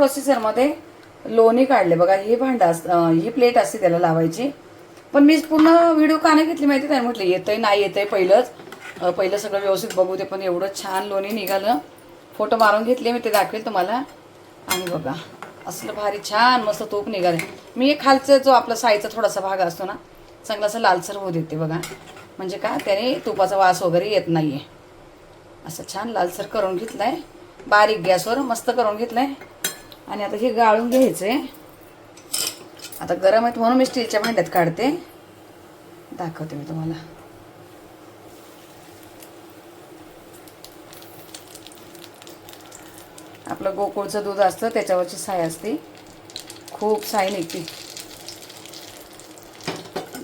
प्रोसेसरमध्ये लोणी काढले. बघा ही भांडं अस ही प्लेट असते त्याला लावायची. पण मीच पूर्ण व्हिडिओ का नाही घेतली माहिती नाही म्हटलं येतंय नाही येतंय पहिलंच. पहिलं सगळं व्यवस्थित बघू दे पण एवढं छान लोणी निघालं. फोटो मारून घेतले मी ते दाखवेल तुम्हाला. आणि बघा असलं भारी छान मस्त तूप निघाले मी एक खालचं जो आपला साईचा थोडासा भाग असतो ना चांगला असं लालसर होऊ देते बघा. म्हणजे का त्याने तुपाचा वास वगैरे येत नाही आहे असं छान लालसर करून घेतलाय. बारीक गॅसवर मस्त करून घेतलाय. आणि आता हे गाळून घ्यायचं आहे आता गरम आहेत म्हणून मी स्टीलच्या भांड्यात काढते. दाखवते मी तुम्हाला. आपलं गोकुळचं दूध असतं त्याच्यावरची साय असते. खूप साय निघते.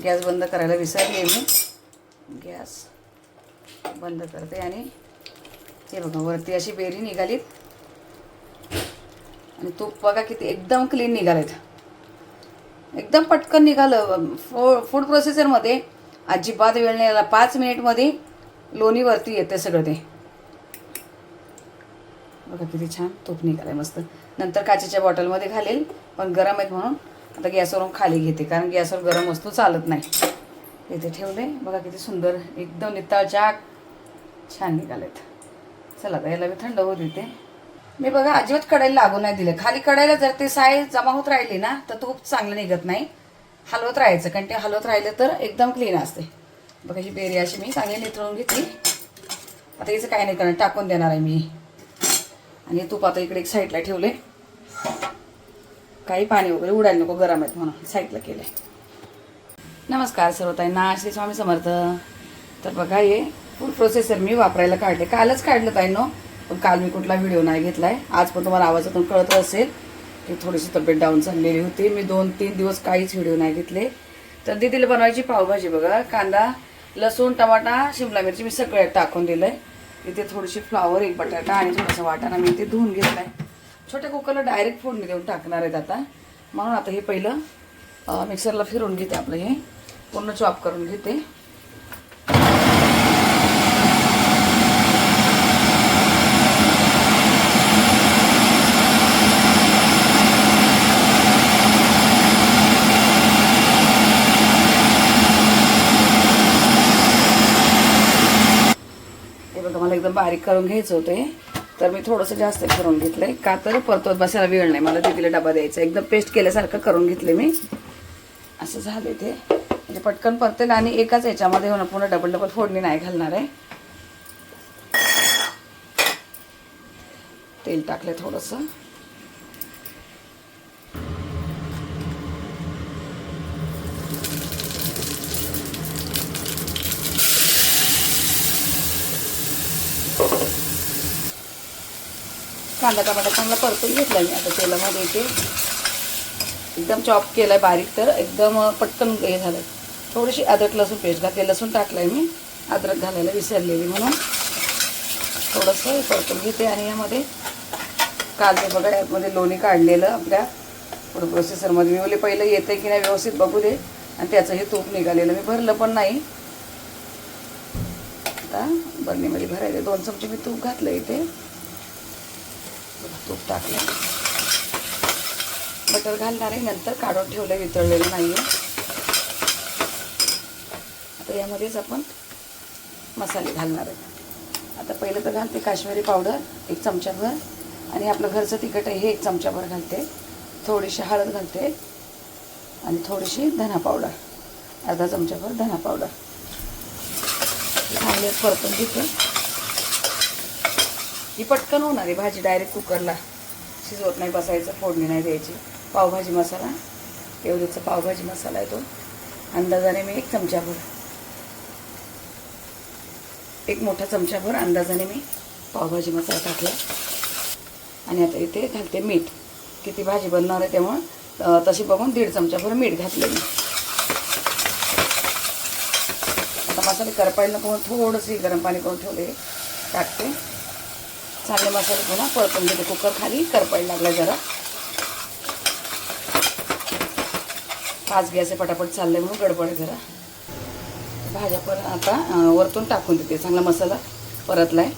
गॅस बंद करायला विसरले मी. गॅस बंद करते आणि हे बघा वरती अशी बेरी निघालीत. आणि तूप बघा किती एकदम क्लीन निघालेत. एकदम पटकन निघालं. फो फूड प्रोसेसरमध्ये अजिबात वेळ नाही आला. पाच मिनिटमध्ये लोणीवरती येतं सगळं ते. बघा किती छान तूप निघालंय मस्त. नंतर काचेच्या बॉटलमध्ये घालेल. पण गरम आहेत म्हणून आता गॅसवरून खाली घेते. कारण गॅसवर गरम वस्तू चालत नाही. इथे ठेवले बघा किती सुंदर. एकदम नितळ चाक छान निघालेत. चला आता याला मी थंड होऊ देते. मी बघा अजिबात कढईला लागू नाही दिलं. खाली कढईला जर ते साय जमा होत राहिली ना तर तूप चांगलं निघत नाही. हलवत राहायचं. कारण ते हलवत राहिलं तर एकदम क्लीन असते. बघा ही बेरी अशी मी चांगली नितळून घेतली. आता हिचं काही नाही करणार टाकून देणार आहे मी. आणि तूप आता इकडे एक साईडला ठेवले काही पाणी वगैरे उडायला नको गरम आहेत म्हणून साईडला केलं नमस्कार सर्वताईंना श्री स्वामी समर्थ. तर बघा हे फूड प्रोसेसर मी वापरायला काढले. कालच काढलं ताईनो. पण काल मी कुठला व्हिडिओ नाही घेतला आहे आज पण तुम्हाला आवाजातून कळत असेल की थोडीशी तब्येत डाऊन चाललेली होती. मी दोन तीन दिवस काहीच व्हिडिओ नाही घेतले. तर दिदीला बनवायची पावभाजी बघा. कांदा लसूण टमाटा शिमला मिरची मी सगळ्यात टाकून दिलं आहे इथे थोडीशी फ्लावर एक बटाटा आणि थोडासा वाटाणा मी इथे धुवून घेतलाय. छोट्या कुकरला डायरेक्ट फोडणी देऊन टाकणार आहेत आता. म्हणून आता हे पहिलं मिक्सरला फिरून घेते आपलं हे. पूर्ण चॉप करून घेते. एकदम बारीक करून घ्यायचं होते. तर मी थोडंसं जास्त करून घेतलंय. का तर परतवत बसायला वेळ नाही. मला तिला डबा द्यायचा एकदम पेस्ट केल्यासारखं करून घेतले मी. असं झालं ते. म्हणजे पटकन परतेल आणि एकाच याच्यामध्ये होणं पुन्हा डबल डबल फोडणी नाही घालणार आहे. तेल टाकलं थोडंसं. कांदा टमाटा चांगला परतून घेतला मी. आता तेलामध्ये इथे एकदम चॉप केलाय बारीक तर एकदम पटकन हे झालं थोडीशी अद्रक लसूण पेस्ट घातली. लसूण टाकलाय मी. अद्रक घालायला विसरलेली म्हणून. थोडंसं हे परतून घेते आणि यामध्ये काल मी बघा यामध्ये लोणी काढलेलं आपल्या पुढं प्रोसेसरमध्ये मी बोले पहिलं येतं की नाही व्यवस्थित बघू दे. आणि त्याचं हे तूप निघालेलं. मी भरलं पण नाही. आता बरणीमध्ये भरायचं दोन चमचे मी तूप घातलं इथे. तूप टाकलं. बटर घालणार आहे नंतर काढून ठेवलं वितळलेलं नाही आहे आता यामध्येच आपण मसाले घालणार आहे. आता पहिलं तर घालते काश्मीरी पावडर एक चमचाभर. आणि आपलं घरचं तिखट आहे हे एक चमचाभर घालते. थोडीशी हळद घालते. आणि थोडीशी धना पावडर अर्धा चमचाभर धना पावडर. चांगले परतून घेते. ही पटकन होणार आहे भाजी डायरेक्ट कुकरला शिजवत नाही बसायचं फोडणी नाही द्यायची. पावभाजी मसाला. एवढीचा पावभाजी मसाला आहे तो. अंदाजाने मी एक चमचाभर. एक मोठा चमचाभर अंदाजाने मी पावभाजी मसाला टाकला. आणि आता इथे घालते मीठ. किती भाजी बनणार आहे तेव्हा तशी बघून दीड चमचाभर मीठ घातलं मी आता मसाले करपायला नको थोडंसं गरम पाणी करून ठेवले. टाकते. चांगले मसाले पुन्हा परतून घेते. कुकर खाली करपायला लागला जरा. पाच घ्यायचे पटापट चालले म्हणून गडबड आहे जरा. भाज्या पण आता वरतून टाकून देते. चांगला मसाला परतलाय.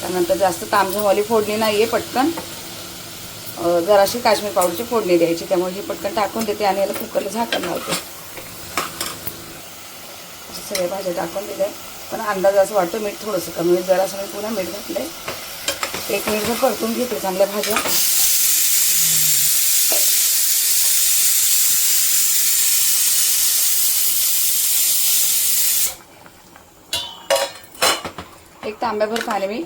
त्यानंतर जास्त तामझामवाली फोडणी नाही आहे पटकन जराशी काश्मीर पावडरची फोडणी द्यायची. त्यामुळे ही पटकन टाकून देते आणि याला कुकरला झाकण लावते. सगळ्या भाज्या टाकून दिल्या. पण अंदाज असं वाटतो मीठ थोडंसं कमी होईल. जरासं मी पुन्हा मीठ घातलं एक मिनिटभर परतून घेते चांगल्या भाज्या. एक तांब्याभर पाणी मी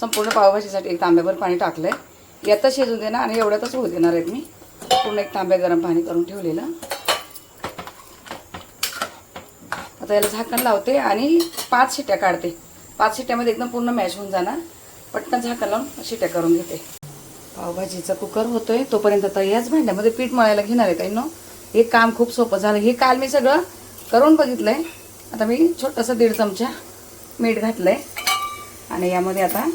संपूर्ण पावभाजीसाठी एक तांब्याभर पाणी टाकलं आहे यातच शिजून देणार आणि एवढ्यातच होऊ देणार आहेत मी. पूर्ण एक तांब्या गरम पाणी करून ठेवलेलं. आता याला झाकण लावते आणि पाच शिट्या काढते. पाच शिट्यामध्ये एकदम पूर्ण मॅश होऊन जाणार. पटकन झाकण लावून शिट्या करून घेते. पावभाजीचा कुकर होतोय तोपर्यंत आता याच भांड्यामध्ये पीठ मळायला घेणार आहे ताईनो. हे काम खूप सोपं झालं. हे काल मी सगळं करून बघितलंय. आता मी छोटंसं दीड चमचा मीठ घातलंय. आणि यामध्ये आता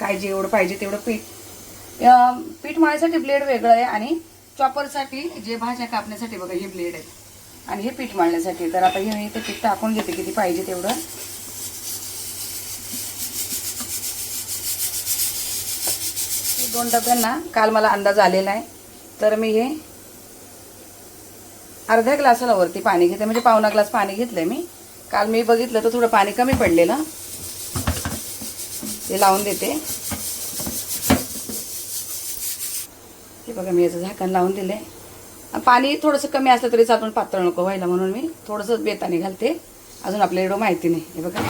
काय जेवढं पाहिजे तेवढं पीठ. पीठ मळायसाठी ब्लेड वेगळं आहे आणि चॉपरसाठी जे भाज्या कापण्यासाठी बघा हे ब्लेड आहे. आणि हे पीठ मळण्यासाठी. तर आता हे मी ते पीठ टाकून घेते किती पाहिजे तेवढं. हे दोन डब्यांना काल मला अंदाज आलेला आहे तर मी हे अर्ध्या ग्लासाला वरती पाणी घेते म्हणजे पावणा ग्लास पाणी घेतलं मी. काल मी बघितलं तर थोडं पाणी कमी पडलेलं. ते लावून देते. हे बघा मी याचं झाकण लावून दिले पाणी थोडंसं कमी असलं तरी चालून पातळ नको व्हायला म्हणून मी थोडंसं बेताने घालते. अजून आपल्या एवढं माहिती नाही. हे बघा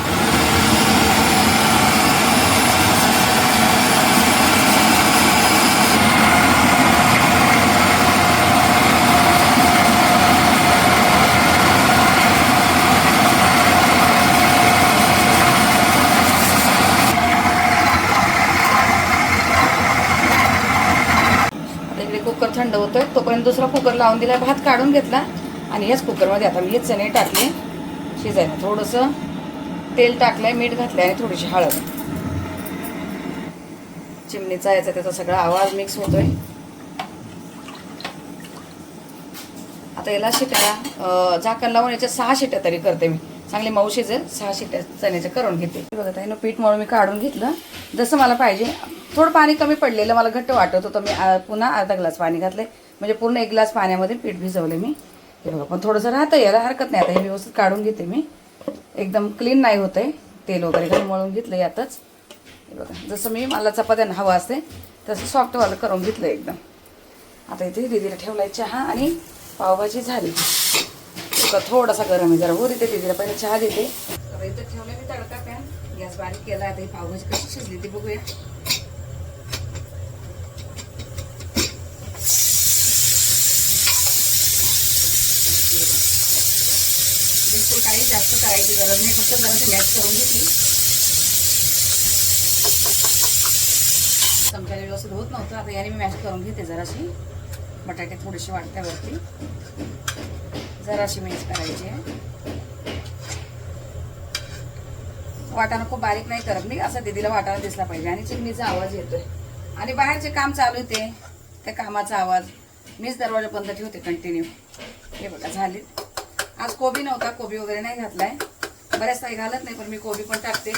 आता इकडे कुकर थंड होतोय तोपर्यंत दुसरा कुकर लावून दिला भात काढून घेतला आणि याच कुकरमध्ये आता मी हे चणे टाकले. शिजायला थोडंसं तेल टाकलं आहे मीठ घातलं आणि थोडीशी हळद. चिमणीचा याचा त्याचा सगळा आवाज मिक्स होतोय. आता याला शिट्या झाकण लावून याच्या सहा शिट्या तरी करते मी. चांगले मऊ सहा शिट्या चण्याच्या करून घेते. हे आहे ना पीठ मळून मी काढून घेतलं. जसं मला पाहिजे थोडं पाणी कमी पडलेलं मला घट्ट वाटत होतं. मी पुन्हा अर्धा ग्लास पाणी घातले म्हणजे पूर्ण एक ग्लास पाण्यामध्ये पीठ भिजवले मी. हे बघा पण थोडंसं राहतं याला हरकत नाही. आता हे व्यवस्थित काढून घेते मी. एकदम क्लीन नाही होतंय तेल वगैरे घालून मळून घेतलं यातच. हे बघा जसं मी मला चपात्यांना हवं असते तसं सॉफ्टवालं करून घेतलं एकदम. आता इथे दिदीला ठेवलाय चहा आणि पावभाजी झाली. तुका थोडासा गरम आहे. जरा वर देते दिदीला पहिले चहा देते. आता इथं ठेवलं मी तडका पॅन. गॅस बारीक केला आता ही पावभाजी कशी शिजली ती बघूया. बिलकुल काही जास्त करायची गरज नाही फक्त जरा मॅच करून घेतली. चमच्याने व्यवस्थित होत नव्हतं आता याने मी मॅश करून घेते जराशी. बटाटे थोडेसे वाटत्यावरती जराशी मिक्स करायची आहे वाटाणा खूप बारीक नाही करत. मी असं दीदीला वाटाणा दिसला पाहिजे. आणि चिमणीचा आवाज येतोय. आणि बाहेरचे काम चालू होते त्या कामाचा आवाज. मीच दरवाजा बंद ठेवते कंटिन्यू हे बघा झाले. आज कोबी नव्हता. कोबी वगैरे नाही घातलाय. बऱ्याच काही घालत नाही पण मी कोबी पण टाकते.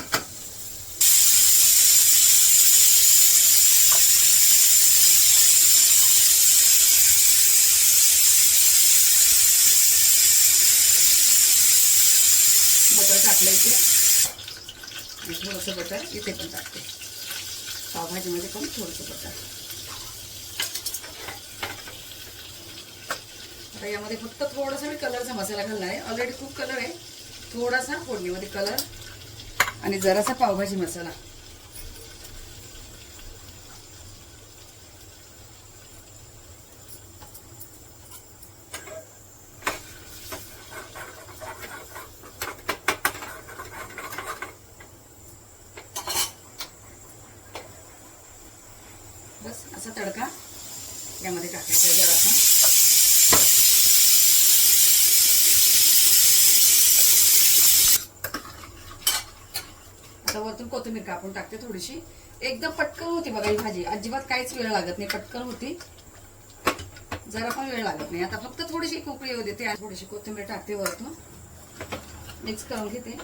टाकलं इथे आणि थोडंसं बटर इथे पण टाकते. पावभाजीमध्ये पण थोडंसं बटर. आता यामध्ये फक्त थोडासा मी कलरचा मसाला घालला आहे. ऑलरेडी खूप कलर आहे. थोडासा फोडणीमध्ये कलर आणि जरासा पावभाजी मसाला बस असा तडका यामध्ये टाकायचा जरासा आता वरतून टाकून टाकते थोडीशी. एकदम पटकन होती बघा ही भाजी. अजिबात काहीच वेळ लागत नाही. पटकन होती. जरा पण वेळ लागत नाही. आता फक्त थोडीशी कोकळी येऊ देते आणि थोडीशी कोथिंबीर टाकते वरतून. मिक्स करून घेते.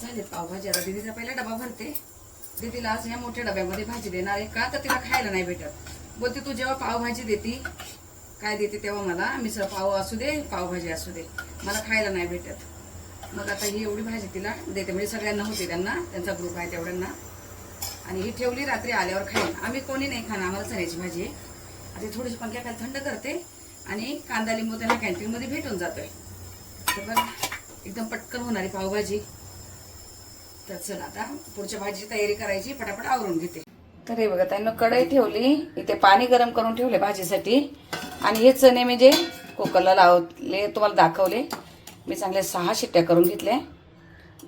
झाले पावभाजी. आता दिदीचा पहिला डबा भरते. दिदीला आज या मोठ्या डब्यामध्ये भाजी देणार आहे का? तर तिला खायला नाही भेटत. बोलते तू जेव्हा पावभाजी देती काय देते तेव्हा मला? मिसळ पाव असू दे पावभाजी असू दे. मला खायला नाही भेटत. मग आता ही एवढी भाजी तिला देते. म्हणजे सगळ्यांना होते त्यांना. त्यांचा ग्रुप आहे तेवढ्यांना. आणि ही ठेवली रात्री आल्यावर खाईन. आम्ही कोणी नाही खाणार. आम्हाला चण्याची भाजी आहे. आता थोडीशी पंख्या खाली थंड करते. आणि कांदा लिंबू त्यांना कॅन्टीनमध्ये भेटून जातोय. तर बघा एकदम पटकन होणारी पावभाजी. तर चल आता पुढच्या भाजीची तयारी करायची. पटापट आवरून घेते. तर हे बघा त्यांना कढई ठेवली. इथे पाणी गरम करून ठेवले भाजीसाठी. आणि हे चणे म्हणजे कोकरला लावले तुम्हाला दाखवले. मी चांगले सहा शिट्ट्या करून घेतल्या.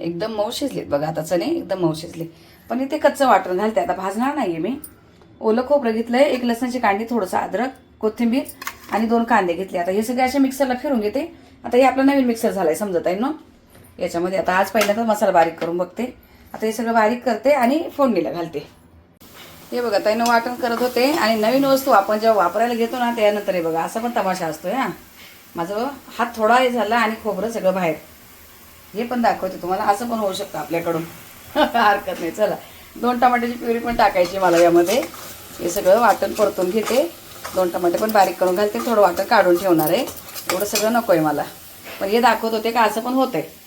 एकदम मऊ शिजलेत बघा आता चणे एकदम मऊ शिजले. पण इथे कच्चं वाटण घालते आता भाजणार नाहीये मी. ओलं खोबरं आहे एक लसणाची कांडी थोडंसं अद्रक कोथिंबीर आणि दोन कांदे घेतले. आता हे सगळे अशा मिक्सरला फिरून घेते. आता हे आपला नवीन मिक्सर झालाय समजत आहे ना? याच्यामध्ये आता आज पहिल्यांदा मसाला बारीक करून बघते. आता हे सगळं बारीक करते आणि फोडणीला घालते. हे बघा ताईनं वाटण करत होते आणि नवीन वस्तू आपण जेव्हा वापरायला घेतो ना त्यानंतर हे बघा असा पण तमाशा असतो हा. माझं हात थोडा हे झाला आणि खोबरं सगळं बाहेर. हे पण दाखवते तुम्हाला असं पण होऊ शकतं आपल्याकडून. हरकत नाही. चला. दोन टमाट्याची प्युरी पण टाकायची मला यामध्ये. हे सगळं वाटण परतून घेते. दोन टमाटे पण बारीक करून घालते. थोडं वाटण काढून ठेवणार आहे. एवढं सगळं नको आहे मला. पण हे दाखवत होते का असं पण होत आहे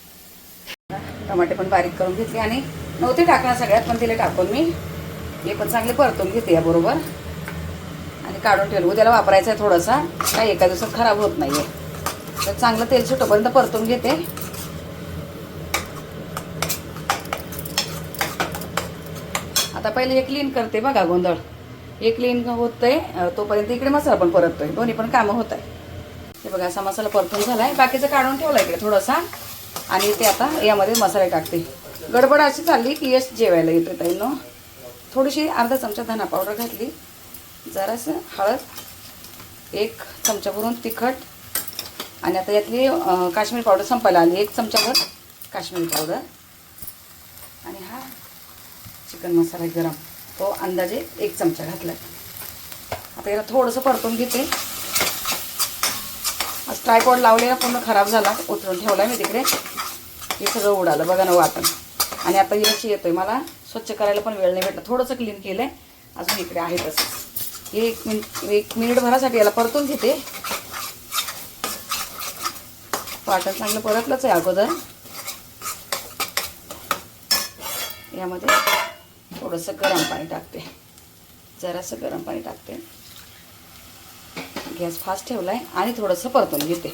टमाटे पण बारीक करून घेतले आणि नव्हते टाकणार सगळ्यात पण तिला टाकून मी. हे पण चांगले परतून घेते याबरोबर. आणि काढून ठेवलं. उद्याला वापरायचं आहे थोडासा. काही एका दिवसात खराब होत नाही आहे तर चांगलं तेल सुटोपर्यंत परतून घेते. आता पहिले हे क्लीन करते बघा गोंधळ. हे क्लीन होतंय तोपर्यंत इकडे मसाला पण परततोय. दोन्ही पण कामं होत आहे हे बघा असा मसाला परतून झालाय. बाकीचं काढून ठेवला इकडे थोडासा. आणि ते आता यामध्ये मसाले टाकते. गडबड अशी चालली की यश जेवायला येते ताईनं थोडीशी अर्धा चमचा धना पावडर घातली. जरासं हळद एक चमचा भरून तिखट आणि आता यातली काश्मीरी पावडर संपायला आली. एक चमचाभर काश्मीरी पावडर. आणि हा चिकन मसाला गरम. तो अंदाजे एक चमचा घातला. आता याला थोडंसं परतून घेते. आज ट्रायपॉड लावलेला पूर्ण खराब झाला. उतरून ठेवला मी तिकडे. हे सगळं उडालं. बघा ना हो वाटण आणि आता याची येतोय मला. स्वच्छ करायला पण वेळ नाही भेटला. थोडंसं क्लीन केलं आहे अजून इकडे आहे तसंच. एक मिनिट एक मिनिट भरासाठी याला परतून घेते. वाटण चांगलं परतलंच आहे अगोदर. यामध्ये थोडंसं गरम पाणी टाकते. जरासं गरम पाणी टाकते. गॅस फास्ट ठेवला आहे आणि थोडंसं परतून घेते.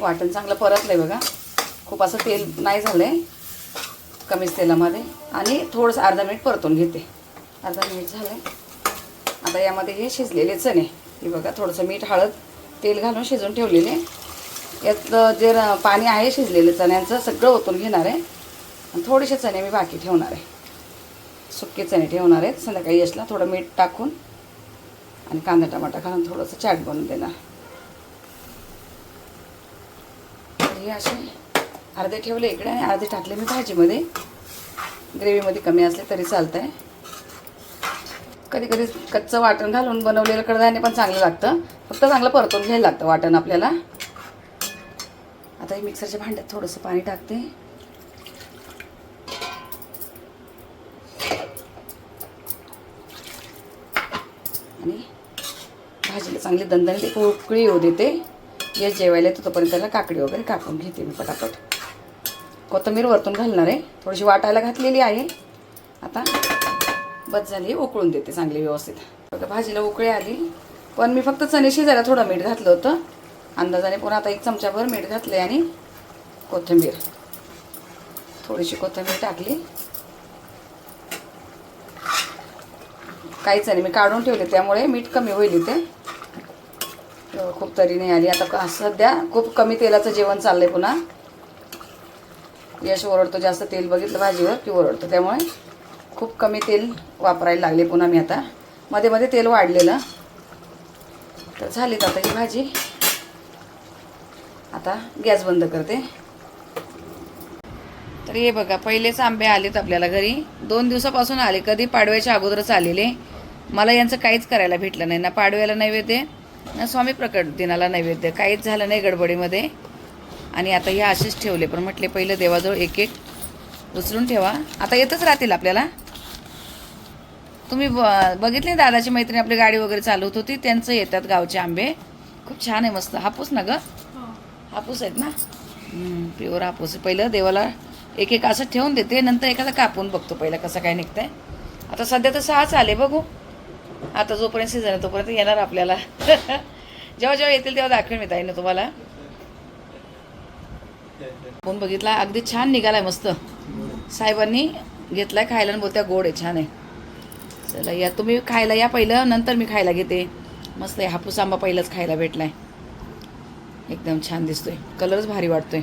वाटण चांगलं परतलं आहे बघा. खूप असं तेल नाही झालं आहे कमीच तेलामध्ये आणि थोडंसं अर्धा मिनिट परतून घेते. अर्धा मिनिट झालं आहे आता यामध्ये हे शिजलेले चणे. हे बघा थोडंसं मीठ हळद तेल घालून शिजून ठेवलेले. यातलं जे र- पाणी आहे शिजलेलं चण्यांचं सगळं ओतून घेणार आहे. आणि थोडेसे चणे मी बाकी ठेवणार आहे. सुके चणे ठेवणार आहेत. संध्याकाळी यशला थोडं मीठ टाकून आणि कांदा टमाटा घालून थोडंसं चाट बनवून देणार. हे असे अर्धे ठेवले इकडे आणि अर्धे टाकले मी भाजीमध्ये. ग्रेव्हीमध्ये कमी असले तरी चालतं आहे कधी कधी कच्चं वाटण घालून बनवलेलं कडधान्य पण चांगलं लागतं. फक्त चांगलं परतून घ्यायला लागतं वाटण आपल्याला. आता हे मिक्सरच्या भांड्यात थोडंसं पाणी टाकते. आणि भाजीला चांगली दणदणी ते उकळी येऊ देते. जे जेवायला येतो तोपर्यंत त्याला काकडी वगैरे कापून घेते मी पटापट. कोथिंबीर वरतून घालणार आहे. थोडीशी वाटायला घातलेली आहे. आता बस झाली उकळून देते चांगली व्यवस्थित. बघा भाजीला उकळी आली. पण मी फक्त चणे शिजायला थोडं मीठ घातलं होतं. अंदाजाने पुन्हा आता एक चमचाभर मीठ घातले आणि कोथिंबीर. थोडीशी कोथिंबीर टाकली. काहीच नाही मी काढून ठेवले त्यामुळे मीठ कमी होईल इथे. खूप तरी नाही आली. आता सध्या खूप कमी तेलाचं जेवण चाललंय पुन्हा. यश ओरडतो जास्त तेल बघितलं भाजीवर की ओरडतो. त्यामुळे खूप कमी तेल वापरायला लागले पुन्हा मी आता. मध्ये मध्ये तेल वाढलेलं. तर झालीत आता ही भाजी. आता गॅस बंद करते. तर हे बघा पहिलेच आंबे आलेत आपल्याला घरी. दोन दिवसापासून आले कधी पाडव्याच्या अगोदरच आलेले. मला यांचं काहीच करायला भेटलं नाही. ना पाडव्याला नैवेद्य ना स्वामी प्रकट दिनाला नैवेद्य. काहीच झालं नाही गडबडीमध्ये. आणि आता हे असेच ठेवले पण म्हटले पहिलं देवाजवळ एक एक उचलून ठेवा. आता येतच राहतील आपल्याला. तुम्ही ब- बघितले दादाची मैत्रीण आपली गाडी वगैरे चालवत होती त्यांचं येतात गावचे आंबे. खूप छान आहे मस्त. हापूस ना ग? हापूस आहेत ना? प्युअर हापूस. आहे. पहिलं देवाला एक एक असं ठेवून देते नंतर एखादा कापून बघतो पहिलं कसं काय निघतंय. आता सध्या तर सहाच आले बघू. आता जोपर्यंत सीझन आहे तोपर्यंत येणार आपल्याला. जेव्हा जेव्हा येतील तेव्हा दाखवेन मी ताईनं तुम्हाला. फोन बघितला? अगदी छान निघालाय मस्त. साहेबांनी घेतलाय खायला आणि बोलत्या गोड आहे छान आहे. चला या तुम्ही खायला या पहिलं नंतर मी खायला घेते. मस्त आहे हापूस आंबा पहिलाच खायला भेटलाय. एकदम छान दिसतोय. कलरच भारी वाटतोय.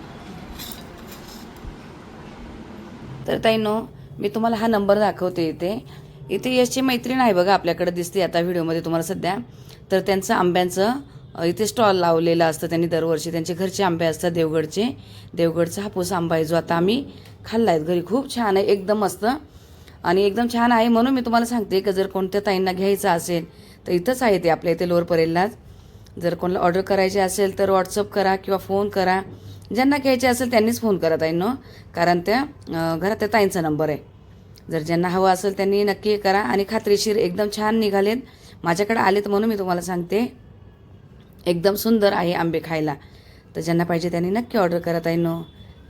तर ताईनो मी तुम्हाला हा नंबर दाखवते इथे. इथे यशची मैत्रीण आहे बघा आपल्याकडे दिसते आता व्हिडिओमध्ये तुम्हाला सध्या. तर त्यांचं आंब्यांचं इथे स्टॉल लावलेला असतं त्यांनी दरवर्षी. त्यांचे घरचे आंबे असतात देवगडचे. देवगडचा हापूस आंबा आहे जो आता आम्ही खाल्ला आहे घरी खूप छान आहे एकदम मस्त. आणि एकदम छान आहे म्हणून मी तुम्हाला सांगते की जर कोणत्या ताईंना घ्यायचं असेल तर इथंच आहे ते आपल्या इथे लोअर परेललाच. जर कोणाला ऑर्डर करायची असेल तर व्हॉट्सअप करा किंवा फोन करा. ज्यांना घ्यायचे असेल त्यांनीच फोन करा ताईंनो. कारण त्या घरात त्या ताईंचा नंबर आहे. जर ज्यांना हवं असेल त्यांनी नक्की करा. आणि खात्रीशीर एकदम छान निघालेत. माझ्याकडे आलेत म्हणून मी तुम्हाला सांगते. एकदम सुंदर आहे आंबे खायला. तर ज्यांना पाहिजे त्यांनी नक्की ऑर्डर करत आहे नो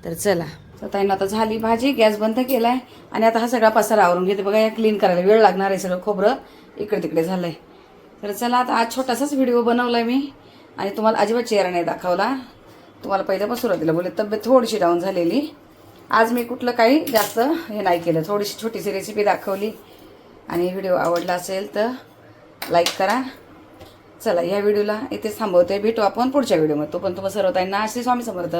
तर चला. तर ताईनं आता झाली भाजी गॅस बंद केला आहे आणि आता हा सगळा पसारा आवरून घेते. बघा या क्लीन करायला वेळ लागणार आहे सगळं खोबरं. इकडे तिकडे झालं आहे तर चला आता आज छोटासाच व्हिडिओ बनवला आहे मी. आणि तुम्हाला अजिबात चेहरा नाही दाखवला. तुम्हाला पहिल्यापासून सुरुवातीला बोलले तब्येत थोडीशी डाऊन झालेली. आज मी कुठलं काही जास्त हे नाही केलं. थोडीशी छोटीशी रेसिपी दाखवली. आणि व्हिडिओ आवडला असेल तर लाईक करा. चला या व्हिडिओला इथेच थांबवते. भेटू आपण पुढच्या व्हिडिओमध्ये. तो पण तुम्हाला सर्व ताईंना श्री स्वामी समर्थ.